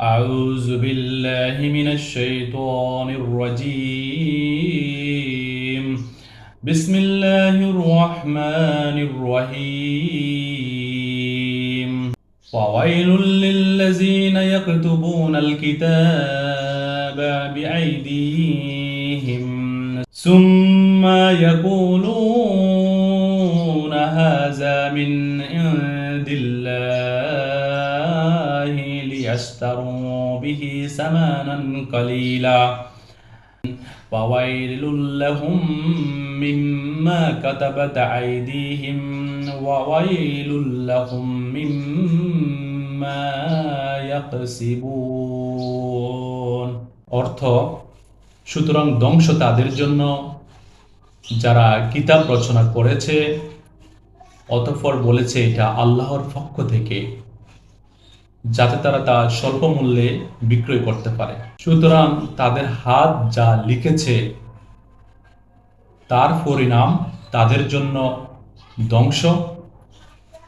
أعوذ بالله من الشيطان الرجيم. بسم الله الرحمن الرحيم. وويل للذين يكتبون الكتاب بأيديهم. ثم يقولون هذا من عند الله. ليشتروا به ثمنا قليلا وويل لهم مما كتبت أيديهم وويل لهم مما يكسبون অর্থ সুতরাং ধ্বংস তাদের জন্য যারা কিতাব রচনা করেছে অতঃপর বলেছে এটা আল্লাহর পক্ষ থেকে যাতে তারা তা স্বল্প মূল্যে বিক্রয় করতে পারে। সুতরাং তাদের হাত যা লিখেছে, তার পরিণাম তাদের জন্য ধ্বংস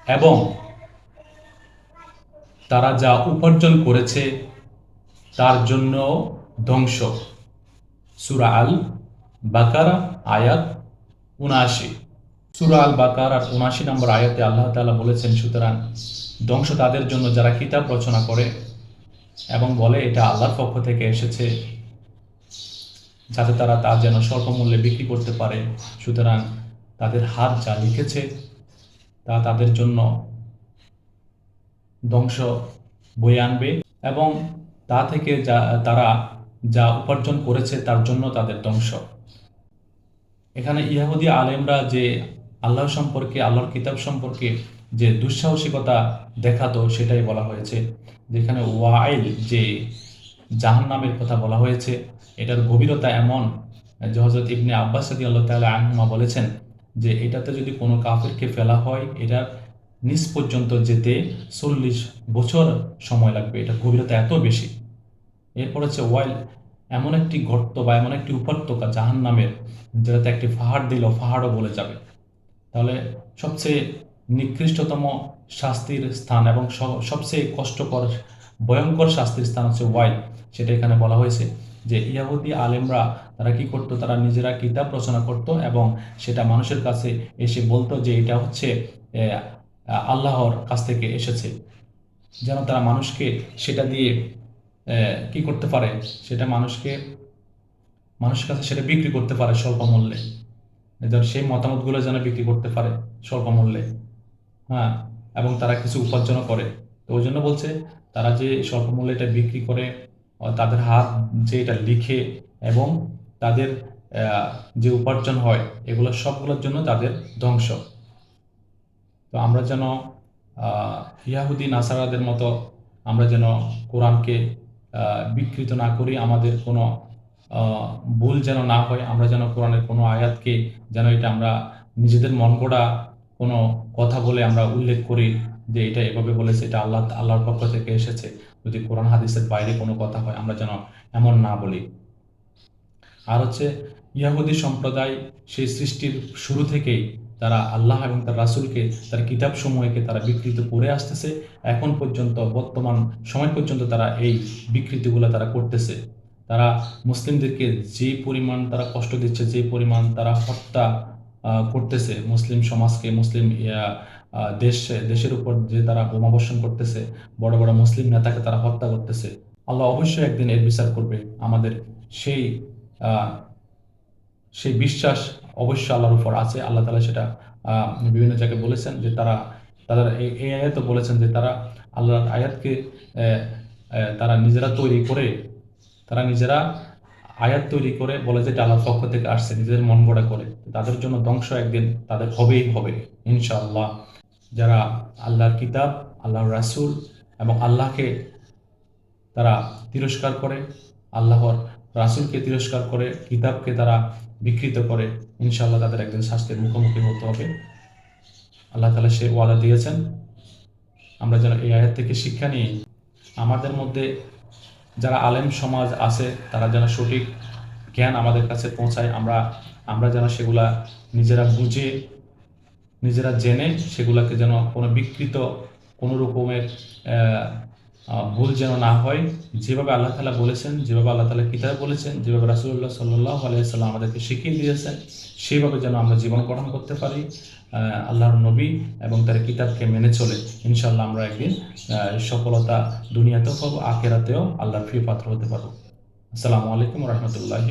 এবং তারা যা উপার্জন করেছে, তার জন্য ধ্বংস। সুরা আল বাকারা আয়াত উনআশি। সুরা আল বাকার আর উনআশি নম্বর আয়াতে আল্লাহ তাআলা বলেছেন, সুতরাং ধ্বংস তাদের জন্য যারা কিতাব রচনা করে এবং বলে এটা আল্লাহর পক্ষ থেকে এসেছে, যাতে তারা তা যেন স্বল্প মূল্যে বিক্রি করতে পারে। সুতরাং তাদের হাত যা লিখেছে, তা তাদের জন্য ধ্বংস বয়ে আনবে এবং তা থেকে যা, তারা যা উপার্জন করেছে তার জন্য তাদের ধ্বংস। এখানে ইয়াহুদি আলেমরা যে আল্লাহ সম্পর্কে, আল্লাহর কিতাব সম্পর্কে যে দুঃসাহসিকতা দেখাতো সেটাই বলা হয়েছে। যেখানে ওয়াইল যে জাহান নামের কথা বলা হয়েছে, এটার গভীরতা এমন যে হজরত ইবনে আব্বাস সাদি আল্লাহ তালা আহমা বলেছেন যে এটাতে যদি কোনো কাফেরকে ফেলা হয়, এটার নিচ পর্যন্ত যেতে চল্লিশ বছর সময় লাগবে। এটা গভীরতা এত বেশি। এরপর হচ্ছে ওয়াইল এমন একটি গর্ত বা এমন একটি উপত্যকা জাহান নামের যেটাতে একটি পাহাড় দিল, পাহাড়ও বলে যাবে। তাহলে সবচেয়ে নিকৃষ্টতম শাস্তির স্থান এবং সবচেয়ে কষ্টকর, ভয়ঙ্কর শাস্তির স্থান হচ্ছে ওয়াইল। সেটা এখানে বলা হয়েছে যে ইয়াহুদি আলেমরা তারা কি করতো? তারা নিজেরা কিতাব রচনা করত এবং সেটা মানুষের কাছে এসে বলতো যে এটা হচ্ছে আল্লাহর কাছ থেকে এসেছে। যেন তারা মানুষকে সেটা দিয়ে কি করতে পারে? সেটা মানুষকে, মানুষের কাছে সেটা বিক্রি করতে পারে স্বল্প মূল্যে যেন সেই মতামতগুলো যেন বিক্রি করতে পারে স্বল্প মূল্যে। হ্যাঁ এবং তারা কিছু উপার্জনও করে। তো ওই জন্য বলছে, তারা যে স্বল্প মূল্যে এটা বিক্রি করে তাদের হাত যে এটা লিখে এবং তাদের যে উপার্জন হয়, এগুলো সবগুলোর জন্য তাদের ধ্বংস। তো আমরা যেন ইয়াহুদি, নাসারাদের মতো আমরা যেন কোরআনকে বিকৃত না করি, আমাদের কোনো ভুল যেন না হয়, আমরা যেন কোরআনের কোনো আয়াতকে যেন এটা আমরা নিজেদের মন গড়া কোনো কথা বলে আমরা উল্লেখ করি যে এটা এভাবে বলেছে, এটা আল্লাহ, আল্লাহর পক্ষ থেকে এসেছে। যদি কোরআন হাদিসের বাইরে কোনো কথা হয়, আমরা যেন এমন না বলি। আর হচ্ছে, ইয়াহুদি সম্প্রদায় সেই সৃষ্টির শুরু থেকেই তারা আল্লাহ এবং তার রাসূলকে, তার কিতাব সমূহকে তারা বিকৃত করে আসতেছে। এখন পর্যন্ত, বর্তমান সময় পর্যন্ত তারা এই বিকৃতিগুলো তারা করতেছে। তারা মুসলিমদেরকে যে পরিমাণ তারা কষ্ট দিচ্ছে যে পরিমাণ তারা হত্যা করতেছে মুসলিম সমাজকে, মুসলিম দেশ, দেশের উপর যে তারা বোমাবর্ষণ করতেছে, বড় বড় মুসলিম নেতাকে তারা হত্যা করতেছে, আল্লাহ অবশ্যই একদিন এর বিচার করবে। আমাদের সেই সেই বিশ্বাস অবশ্যই আল্লাহর উপর আছে। আল্লাহ তালা সেটা বিভিন্ন জায়গায় বলেছেন যে তারা তারা এই আয়াতও বলেছেন যে তারা আল্লাহর আয়াতকে তারা নিজেরা তৈরি করে তারা নিজেরা আয়াত তৈরি করে বলে যে আল্লাহর পক্ষ থেকে আসছে, নিজেদের মন গড়া করে। তাদের জন্য ধ্বংস একদিন তাদের হবেই হবে, ইনশাআল্লাহ। যারা আল্লাহর কিতাব, আল্লাহর রাসূল এবং আল্লাহকে তারা তিরস্কার করে, আল্লাহর রাসূলকে তিরস্কার করে, কিতাবকে তারা বিকৃত করে, ইনশাআল্লাহ তাদের একদিন শাস্তির মুখোমুখি হতে হবে। আল্লাহ তাআলা সে ওয়াদা দিয়েছেন। আমরা যেন এই আয়াত থেকে শিক্ষা নিয়ে আমাদের মধ্যে যারা আলেম সমাজ আছে, তারা যেন সঠিক জ্ঞান আমাদের কাছে পৌঁছায়। আমরা আমরা যেন সেগুলা নিজেরা বুঝে, নিজেরা জেনে সেগুলাকে যেন কোনো বিকৃত, কোনো রকমের ভুল যেন না হয়, যেভাবে আল্লাহ তালা বলেছেন, যেভাবে আল্লাহ তালা কিতাব বলেছেন, যেভাবে রাসুল্লাহ সাল্লাহ আলাইসাল্লাম আমাদেরকে শিখিয়ে দিয়েছেন, সেইভাবে যেন আমরা জীবন গঠন করতে পারি আল্লাহর নবী এবং তার কিতাবকে মেনে চলে। ইনশাল্লাহ আমরা একদিন সফলতা দুনিয়াতেও পাবো, আখেরাতেও আল্লাহর প্রিয় পাত্র হতে পারব। আসসালামু আলাইকুম রহমতুল্লাহি